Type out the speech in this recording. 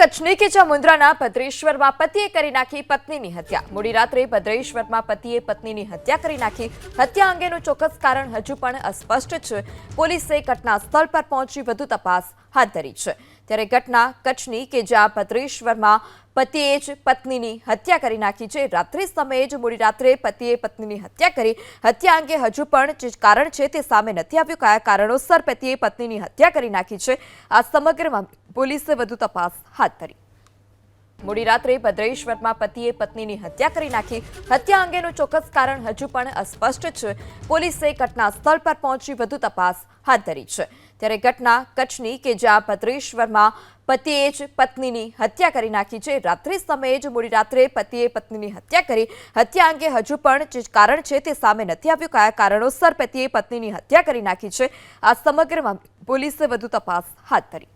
કચ્છની કે જ્યાં મુન્દ્રાના ભદ્રેશ્વરમાં પતિએ કરી નાખી પત્નીની હત્યા. મોડી રાત્રે ભદ્રેશ્વરમાં પતિએ પત્નીની હત્યા કરી નાખી. હત્યા અંગેનું ચોક્કસ કારણ હજુ પણ અસ્પષ્ટ છે. પોલીસે ઘટના સ્થળ પર પહોંચી વધુ તપાસ હાથ ધરી છે. ત્યારે ઘટના કચ્છની કે જ્યાં ભદ્રેશ્વરમાં પતિએ જ પત્નીની હત્યા કરી નાખી છે. રાત્રિ સમયે જ મોડી રાત્રે પતિએ પત્નીની હત્યા કરી. હત્યા અંગે હજુ પણ જે કારણ છે તે સામે નથી આવ્યું. કયા કારણોસર પતિએ પત્નીની હત્યા કરી નાખી છે? આ સમગ્ર પોલીસે વધુ તપાસ હાથ ધરી. મોડી રાત્રે ભદ્રેશ્વરમાં પતિએ પત્નીની હત્યા કરી નાખી. હત્યા અંગેનું ચોક્કસ કારણ હજુ પણ અસ્પષ્ટ છે. પોલીસે ઘટના સ્થળ પર પહોંચી વધુ તપાસ હાથ ધરી છે. ત્યારે ઘટના કચ્છની કે જ્યાં ભદ્રેશ્વરમાં પતિએ જ પત્નીની હત્યા કરી નાખી છે. રાત્રિ સમયે જ મોડી રાત્રે પતિએ પત્નીની હત્યા કરી. હત્યા અંગે હજુ પણ જે કારણ છે તે સામે નથી આવ્યું. કયા કારણોસર પતિએ પત્નીની હત્યા કરી નાખી છે? આ સમગ્ર પોલીસે વધુ તપાસ હાથ ધરી.